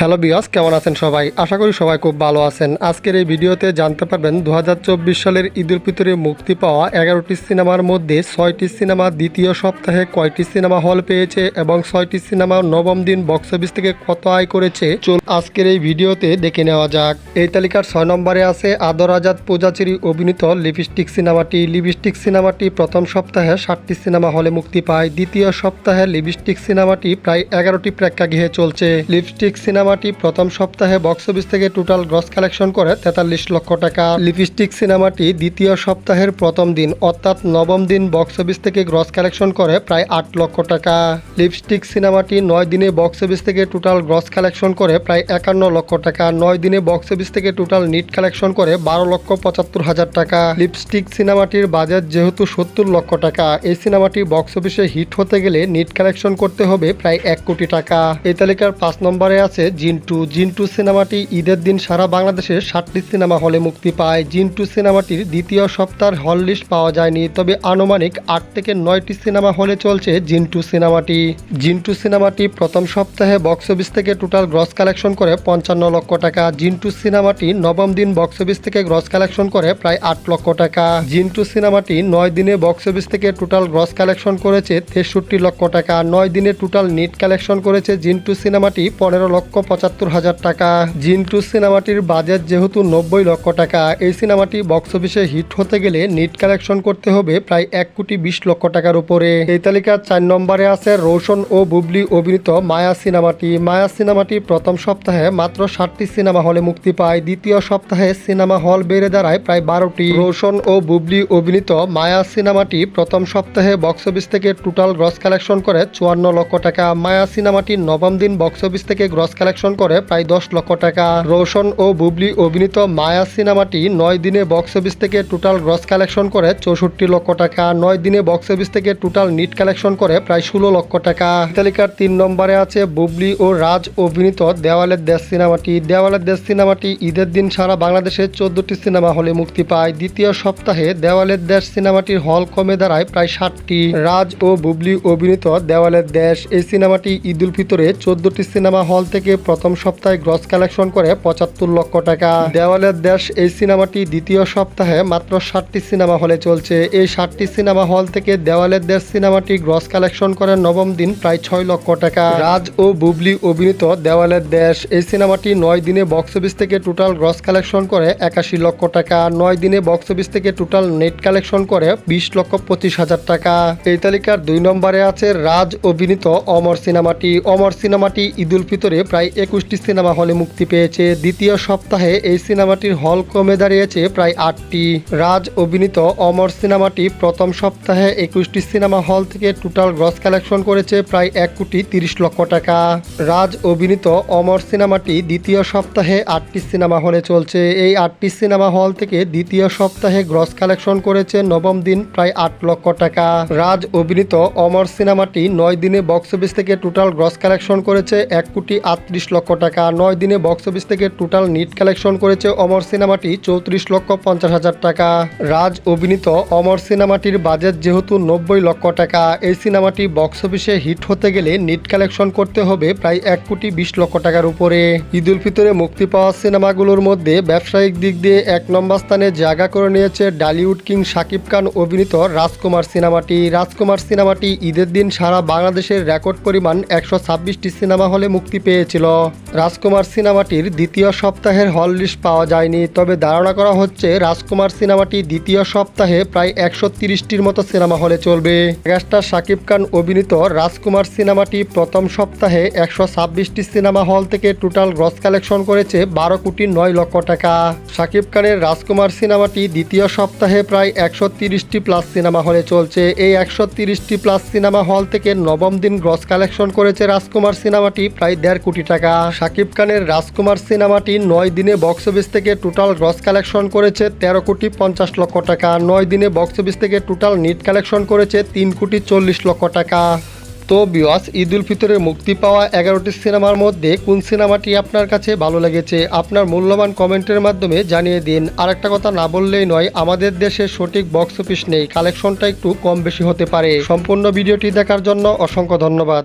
Hello বিয়াস, কেমন আছেন সবাই? আশা করি সবাই খুব ভালো আছেন। আজকের এই ভিডিওতে জানতে পারবেন দু হাজার চব্বিশ সালের ঈদ উল ফিতরে মুক্তি পাওয়া এগারোটি সিনেমার মধ্যে ছয়টি সিনেমা দ্বিতীয় সপ্তাহে কয়টি সিনেমা হল পেয়েছে এবং ছয়টি সিনেমা নবম দিন বক্স অফিস থেকে কত আয় করেছে? চল আজকের এই ভিডিওতে দেখে নেওয়া যাক। এই তালিকার ছয় নম্বরে আছে আদর আজাদ পূজাচেরি অভিনীত লিপস্টিক সিনেমাটি। লিপস্টিক সিনেমাটি প্রথম সপ্তাহে ষাটটি সিনেমা হলে মুক্তি পায়। দ্বিতীয় সপ্তাহে লিপস্টিক সিনেমাটি প্রায় এগারোটি প্রেক্ষাগৃহে চলছে। লিপস্টিক সিনেমাটি প্রথম সপ্তাহে বক্স অফিস থেকে টোটাল গ্রস কালেকশন করে তেতাল্লিশ লক্ষ টাকা। লিপস্টিক সিনেমাটি দ্বিতীয় সপ্তাহের প্রথম দিন, অর্থাৎ নবম দিন বক্স অফিস থেকে গ্রস কালেকশন করে প্রায় আট লক্ষ টাকা। লিপস্টিক সিনেমাটি নয় দিনে বক্স অফিস থেকে টোটাল গ্রস কালেকশন করে প্রায় একান্ন লক্ষ টাকা। নয় দিনে বক্স অফিস থেকে টোটাল নিট কালেকশন করে বারো লক্ষ পঁচাত্তর হাজার টাকা। লিপস্টিক সিনেমাটির বাজেট যেহেতু সত্তর লক্ষ টাকা, এই সিনেমাটি বক্স অফিসে হিট হতে গেলে নিট কালেকশন করতে হবে প্রায় এক কোটি টাকা। এই তালিকার পাঁচ নম্বরে আছে জিন্টু। জিন্টু সিনেমাটি ঈদের দিন সারা বাংলাদেশের ষাটটি সিনেমা হলে মুক্তি পায়। জিন্টু সিনেমাটির দ্বিতীয় সপ্তাহের হল লিস্ট পাওয়া যায়নি, তবে আনুমানিক আট থেকে নয়টি সিনেমা হলে চলছে জিন্টু সিনেমাটি। জিন্টু সিনেমাটি প্রথম সপ্তাহে বক্স অফিস থেকে টোটাল গ্রস কালেকশন করে পঞ্চান্ন লক্ষ টাকা। জিন্টু সিনেমাটি নবম দিন বক্স অফিস থেকে গ্রস কালেকশন করে প্রায় আট লক্ষ টাকা। জিন্টু সিনেমাটি নয় দিনে বক্স অফিস থেকে টোটাল গ্রস কালেকশন করেছে তেষট্টি লক্ষ টাকা। নয় দিনে টোটাল নিট কালেকশন করেছে জিন্টু সিনেমাটি পনেরো লক্ষ পঁচাত্তর হাজার টাকা। জিন্টু সিনেমাটির বাজেট যেহেতু নব্বই লক্ষ টাকা, এই সিনেমাটি বক্স অফিসে হিট হতে গেলে নিট কালেকশন করতে হবে প্রায় এক কোটি বিশ লক্ষ টাকার উপরে। এই তালিকার চার নম্বরে আছে রোশন ও বুবলি অভিনীত মায়া সিনেমাটি। মায়া সিনেমাটি প্রথম সপ্তাহে মাত্র ষাটটি সিনেমা হলে মুক্তি পায়। দ্বিতীয় সপ্তাহে সিনেমা হল বেড়ে দাঁড়ায় প্রায় বারোটি। রোশন ও বুবলি অভিনীত মায়া সিনেমাটি প্রথম সপ্তাহে বক্স অফিস থেকে টোটাল গ্রস কালেকশন করে চুয়ান্ন লক্ষ টাকা। মায়া সিনেমাটি নবম দিন বক্স অফিস থেকে গ্রস কালেকশন করে প্রায় দশ লক্ষ টাকা। রোশন ও বুবলি অভিনীত মায়া সিনেমাটি নয় দিনে বক্স অফিস থেকে টোটাল গ্রস কালেকশন করে চৌষট্টি লক্ষ টাকা। নয় দিনে বক্স অফিস থেকে টোটাল নিট কালেকশন করে প্রায় ষোলো লক্ষ টাকা। তালিকার তিন নম্বরে আছে বুবলি ও রাজ অভিনীত দেওয়ালের দেশ সিনেমাটি। দেওয়ালের দেশ সিনেমাটি ঈদের দিন সারা বাংলাদেশে চোদ্দটি সিনেমা হলে মুক্তি পায়। দ্বিতীয় সপ্তাহে দেওয়ালের দেশ সিনেমাটির হল কমে দাঁড়ায় প্রায় ষাটটি। রাজ ও বুবলি অভিনীত দেওয়ালের দেশ। এই সিনেমাটি ঈদুল ফিতরে চোদ্দটি সিনেমা হল থেকে প্রথম সপ্তাহে গ্রস কালেকশন করে পঁচাত্তর লক্ষ টাকা। দেওয়ালের দেশ, এই সিনেমাটি দ্বিতীয় সপ্তাহে মাত্র ষাটটি সিনেমা হলে চলছে। এই ষাটটি সিনেমা হল থেকে দেওয়ালের দেশ সিনেমাটি গ্রস কালেকশন করে নবম দিন প্রায় ছয় লক্ষ টাকা। রাজ ও বুবলি অভিনীত দেওয়ালের দেশ, এই সিনেমাটি নয় দিনে বক্স অফিস থেকে টোটাল গ্রস কালেকশন করে একাশি লক্ষ টাকা। নয় দিনে বক্স অফিস থেকে টোটাল নেট কালেকশন করে বিশ লক্ষ পঁচিশ হাজার টাকা। এই তালিকার দুই নম্বরে আছে রাজ অভিনীত অমর সিনেমাটি। অমর সিনেমাটি ঈদুল ফিতরে প্রায় একুশটি সিনেমা হলে মুক্তি পেয়েছে। দ্বিতীয় সপ্তাহে এই সিনেমাটির হল কমে দাঁড়িয়েছে প্রায় আটটি। রাজ অভিনীত অমর সিনেমাটি প্রথম সপ্তাহে একুশটি সিনেমা হল থেকে টোটাল গ্রস কালেকশন করেছে প্রায় এক কোটি তিরিশ লক্ষ টাকা। রাজ অভিনীত অমর সিনেমাটি দ্বিতীয় সপ্তাহে আটটি সিনেমা হলে চলছে। এই আটটি সিনেমা হল থেকে দ্বিতীয় সপ্তাহে গ্রস কালেকশন করেছে নবম দিন প্রায় আট লক্ষ টাকা। রাজ অভিনীত অমর সিনেমাটি নয় দিনে বক্স অফিস থেকে টোটাল গ্রস কালেকশন করেছে এক কোটি আটত্রিশ লক্ষ টাকা। নয় দিনে বক্স অফিস থেকে টোটাল নিট কালেকশন করেছে অমর সিনেমাটি চৌত্রিশ লক্ষ পঞ্চাশ হাজার টাকা। রাজ অভিনীত অমর সিনেমাটির বাজেট যেহেতু নব্বই লক্ষ টাকা। এই সিনেমাটি বক্স অফিসে হিট হতে গেলে নিট কালেকশন করতে হবে প্রায় এক কোটি বিশ লক্ষ টাকার উপরে। ঈদ উল ফিতরে মুক্তি পাওয়া সিনেমাগুলোর মধ্যে ব্যবসায়িক দিক দিয়ে এক নম্বর স্থানে জায়গা করে নিয়েছে ডালিউড কিং শাকিব খান অভিনীত রাজকুমার সিনেমাটি। রাজকুমার সিনেমাটি ঈদের দিন সারা বাংলাদেশের রেকর্ড পরিমাণ একশো ছাব্বিশটি সিনেমা হলে মুক্তি পেয়েছিল। রাজকুমার সিনেমাটির দ্বিতীয় সপ্তাহের হল লিস্ট পাওয়া যায়নি, তবে ধারণা করা হচ্ছে রাজকুমার সিনেমাটি দ্বিতীয় সপ্তাহে প্রায় একশো তিরিশটির মতো সিনেমা হলে চলবে। মেগাস্টার শাকিব খান অভিনীত রাজকুমার সিনেমাটি প্রথম সপ্তাহে একশো ছাব্বিশটি সিনেমা হল থেকে টোটাল গ্রস কালেকশন করেছে বারো কোটি নয় লক্ষ টাকা। শাকিব খানের রাজকুমার সিনেমাটি দ্বিতীয় সপ্তাহে প্রায় একশো তিরিশটি প্লাস সিনেমা হলে চলছে। এই একশো তিরিশটি প্লাস সিনেমা হল থেকে নবম দিন গ্রস কালেকশন করেছে রাজকুমার সিনেমাটি প্রায় দেড় কোটি টাকা শাকিব খানের রাজকুমার সিনেমাটি নয় দিনে বক্স অফিস থেকে টোটাল গ্রস কালেকশন করেছে তেরো কোটি পঞ্চাশ লক্ষ টাকা। নয় দিনে বক্স অফিস থেকে টোটাল নিট কালেকশন করেছে তিন কোটি চল্লিশ লক্ষ টাকা। তো বিওয়াস ঈদ উল ফিতরে মুক্তি পাওয়া এগারোটি সিনেমার মধ্যে কোন সিনেমাটি আপনার কাছে ভালো লেগেছে? আপনার মূল্যবান কমেন্টের মাধ্যমে জানিয়ে দিন। আর একটা কথা না বললেই নয়, আমাদের দেশে সঠিক বক্স অফিস নেই। কালেকশনটা একটু কম বেশি হতে পারে। সম্পূর্ণ ভিডিওটি দেখার জন্য অসংখ্য ধন্যবাদ।